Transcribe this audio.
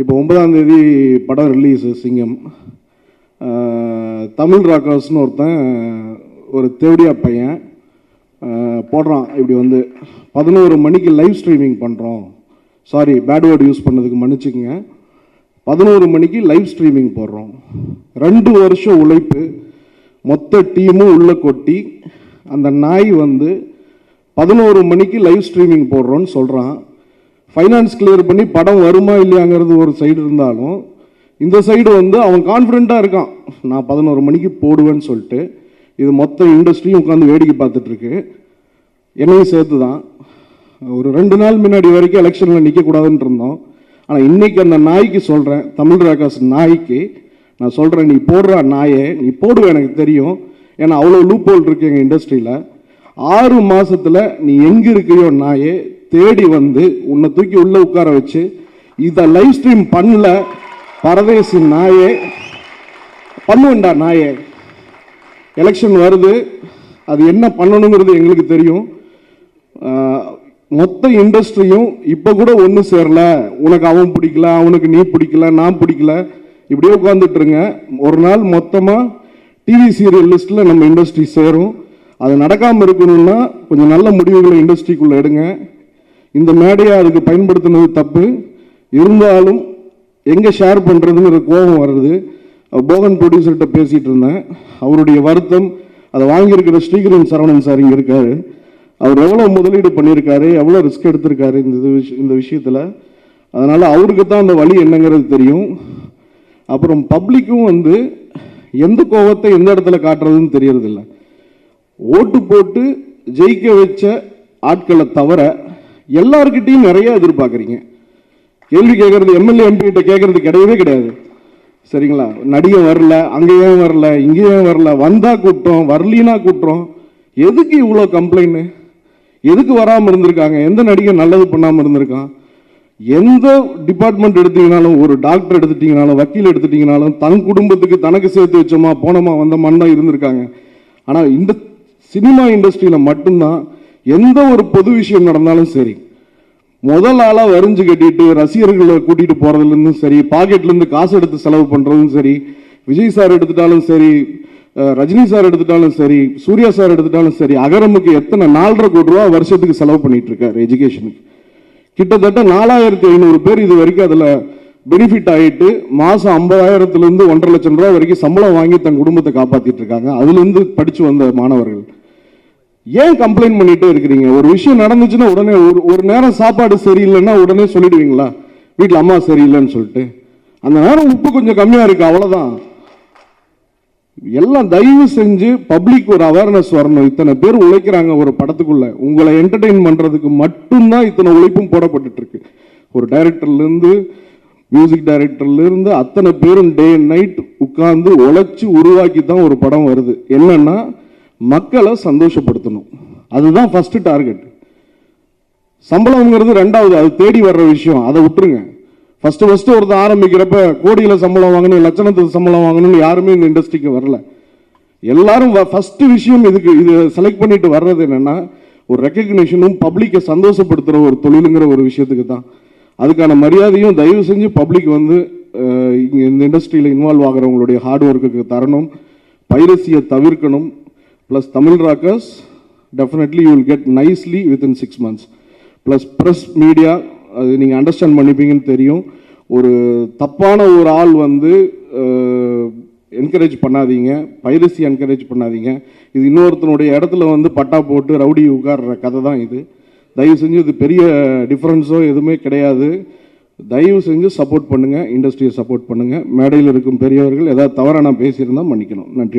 இப்போ ஒன்பதாம் தேதி படம் ரிலீஸு சிங்கம். தமிழ் ராக்கர்ஸ்னு ஒருத்தன் ஒரு தேவடியா பையன் போடுறான் இப்படி வந்து. பதினோரு மணிக்கு லைவ் ஸ்ட்ரீமிங் பண்ணுறோம் சாரி பேட் வேர்டு யூஸ் பண்ணதுக்கு மன்னிச்சுக்கங்க. பதினோரு மணிக்கு லைவ் ஸ்ட்ரீமிங் போடுறோம். ரெண்டு வருஷம் உழைப்பு மொத்த டீமும் உள்ளே கொட்டி அந்த நாய் வந்து பதினோரு மணிக்கு லைவ் ஸ்ட்ரீமிங் போடுறோன்னு சொல்கிறான் ஃபைனான்ஸ் கிளியர் பண்ணி படம் வருமா இல்லையாங்கிறது ஒரு சைடு இருந்தாலும் இந்த சைடு வந்து அவன் கான்ஃபிடெண்ட்டாக இருக்கான். நான் பதினோரு மணிக்கு போடுவேன்னு சொல்லிட்டு இது மொத்த இண்டஸ்ட்ரியும் உட்காந்து வேடிக்கை பார்த்துட்ருக்கு என்னையும் சேர்த்து தான் ஒரு ரெண்டு நாள் முன்னாடி வரைக்கும் எலெக்ஷனில் நிற்கக்கூடாதுன்னு இருந்தோம். ஆனால் இன்னைக்கு அந்த நாய்க்கு சொல்கிறேன் தமிழ் ராகாஸ் நாய்க்கு நான் சொல்கிறேன் நீ போடுற நாயே நீ போடுவேன் எனக்கு தெரியும். ஏன்னா அவ்வளோ லூப் ஹோல் இருக்கு எங்கள் இண்டஸ்ட்ரியில் ஆறு மாதத்தில் நீ எங்கே இருக்கையோ நாயே தேடி வந்து உன்னை தூக்கி உள்ளே உட்கார வச்சு இதை லைவ் ஸ்ட்ரீம் பண்ணல பரதேசி நாயே. பண்ணுவேன்டா நாயே. எலெக்ஷன் வருது அது என்ன பண்ணணுங்கிறது எங்களுக்கு தெரியும். மொத்த இண்டஸ்ட்ரியும் இப்போ கூட ஒன்று சேரல. உனக்கு அவன் பிடிக்கல அவனுக்கு நீ பிடிக்கல நான் பிடிக்கல. இப்படியே உட்காந்துட்டுருங்க ஒரு நாள் மொத்தமாக டிவி சீரியல் லிஸ்ட்டில் நம்ம இண்டஸ்ட்ரி சேரும். அது நடக்காமல் இருக்கணும்னா கொஞ்சம் நல்ல முடிவுகளை இண்டஸ்ட்ரிக்குள்ளே எடுங்க. இந்த மேடையை அதுக்கு பயன்படுத்தினது தப்பு. இருந்தாலும் எங்கே ஷேர் பண்ணுறதுங்கிற கோபம் வருது. போகன் ப்ரொடியூசர்கிட்ட பேசிகிட்டு இருந்தேன். அவருடைய வருத்தம் அதை வாங்கியிருக்கிற ஸ்ரீகரன் சரவணன் சார் இங்கே இருக்காரு. அவர் எவ்வளோ முதலீடு பண்ணியிருக்காரு எவ்வளோ ரிஸ்க் எடுத்திருக்காரு இந்த இது விஷ- இந்த விஷயத்தில். அதனால் அவருக்கு தான் அந்த வழி என்னங்கிறது தெரியும். அப்புறம் பப்ளிக்கும் வந்து எந்த கோபத்தை எந்த இடத்துல காட்டுறதுன்னு தெரியறதில்ல. ஓட்டு போட்டு ஜெயிக்க வச்ச ஆட்களை தவிர எல்லார்கிட்டையும் நிறைய எதிர்பார்க்குறீங்க. கேள்வி கேட்கறது எம்எல்ஏ எம்பி கிட்ட கேட்கறது கிடையவே கிடையாது. சரிங்களா? நடிகை வரல அங்கேயும் வரல இங்கேயும் வரல வந்தால் கூட்டம் வரலினா கூட்டம் எதுக்கு இவ்வளோ கம்ப்ளைண்ட்டு எதுக்கு வராமல் இருந்திருக்காங்க? எந்த நடிகை நல்லது பண்ணாமல் இருந்திருக்கான்? எந்த டிபார்ட்மெண்ட் எடுத்தீங்கனாலும் ஒரு டாக்டர் எடுத்துட்டீங்கனாலும் வக்கீல் எடுத்துட்டீங்கனாலும் தன் குடும்பத்துக்கு தனக்கு சேர்த்து வச்சோமா போனோமா வந்த தான் இருந்திருக்காங்க. ஆனால் இந்த சினிமா இண்டஸ்ட்ரியில் மட்டும்தான் எந்த ஒரு பொது விஷயம் நடந்தாலும் சரி முதல் ஆளாக வரிஞ்சு கட்டிட்டு ரசிகர்களை கூட்டிட்டு போறதுலேருந்தும் சரி பாக்கெட்லேருந்து காசு எடுத்து செலவு பண்ணுறதும் சரி விஜய் சார் எடுத்துட்டாலும் சரி ரஜினி சார் எடுத்துட்டாலும் சரி சூர்யா சார் எடுத்துட்டாலும் சரி அகரமுக்கு எத்தனை நாலரை கோடி ரூபா வருஷத்துக்கு செலவு பண்ணிட்டு இருக்காரு எஜுகேஷனுக்கு கிட்டத்தட்ட நாலாயிரத்தி ஐநூறு பேர் இது வரைக்கும் அதில் பெனிஃபிட் ஆகிட்டு மாதம் ஐம்பதாயிரத்துலேருந்து ஒன்றரை லட்சம் ரூபா வரைக்கும் சம்பளம் வாங்கி தன் குடும்பத்தை காப்பாற்றிட்டு இருக்காங்க. அதுலேருந்து படித்து வந்த மாணவர்கள். ஏன் கம்ப்ளைண்ட் பண்ணிட்டே இருக்கிறீங்க? ஒரு விஷயம் நடந்துச்சுன்னா உடனே ஒரு ஒரு நேரம் சாப்பாடு சரியில்லைன்னா உடனே சொல்லிடுவீங்களா? வீட்டில் அம்மா சரியில்லைன்னு சொல்லிட்டு. அந்த நேரம் உப்பு கொஞ்சம் கம்மியாக இருக்கு அவ்வளோதான் எல்லாம் தயவு செஞ்சு பப்ளிக் ஒரு அவேர்னஸ் வரணும். இத்தனை பேர் உழைக்கிறாங்க ஒரு படத்துக்குள்ள. உங்களை என்டர்டெயின் பண்ணுறதுக்கு மட்டும்தான் இத்தனை உழைப்பும் போடப்பட்டு இருக்கு ஒரு டைரக்டர்ல இருந்து மியூசிக் டைரக்டர்லேருந்து அத்தனை பேரும் டே அண்ட் நைட் உட்கார்ந்து உழைச்சி உருவாக்கி தான் ஒரு படம் வருது. என்னன்னா மக்களை சந்தோஷப்படுத்தணும் அதுதான் ஃபஸ்ட்டு டார்கெட் சம்பளம்ங்கிறது ரெண்டாவது அது தேடி வர்ற விஷயம். அதை விட்டுருங்க. ஃபஸ்ட்டு ஃபஸ்ட்டு ஒருத்தர் ஆரம்பிக்கிறப்ப கோடியில் சம்பளம் வாங்கணும் லட்சணத்துக்கு சம்பளம் வாங்கணும்னு யாருமே இந்த இண்டஸ்ட்ரிக்கு வரல. எல்லாரும் ஃபஸ்ட்டு விஷயம் இதுக்கு இது செலக்ட் பண்ணிட்டு வர்றது என்னென்னா ஒரு ரெக்கக்னிஷனும் பப்ளிக்கை சந்தோஷப்படுத்துகிற ஒரு தொழிலுங்கிற ஒரு விஷயத்துக்கு தான். அதுக்கான மரியாதையும் தயவு செஞ்சு பப்ளிக் வந்து இங்கே இந்த இண்டஸ்ட்ரியில் இன்வால்வ் ஆகிறவங்களுடைய ஹார்ட் ஒர்க்குக்கு தரணும். பைரசியை தவிர்க்கணும். Plus Tamil Rockers definitely you will get nicely within six months plus press media அது நீங்கள் அண்டர்ஸ்டாண்ட் பண்ணிப்பீங்கன்னு தெரியும். ஒரு தப்பான ஒரு ஆள் வந்து என்கரேஜ் பண்ணாதீங்க. பைரசி என்கரேஜ் பண்ணாதீங்க. இது இன்னொருத்தனுடைய இடத்துல வந்து பட்டா போட்டு ரவுடி உட்கார்ற கதை தான் இது. தயவு செஞ்சு இது பெரிய டிஃப்ரென்ஸோ எதுவுமே கிடையாது. தயவு செஞ்சு சப்போர்ட் பண்ணுங்கள் இண்டஸ்ட்ரியை சப்போர்ட் பண்ணுங்கள் மேடையில் இருக்கும் பெரியவர்கள் ஏதாவது தவறாக நான் பேசியிருந்தால் மன்னிக்கணும். நன்றி.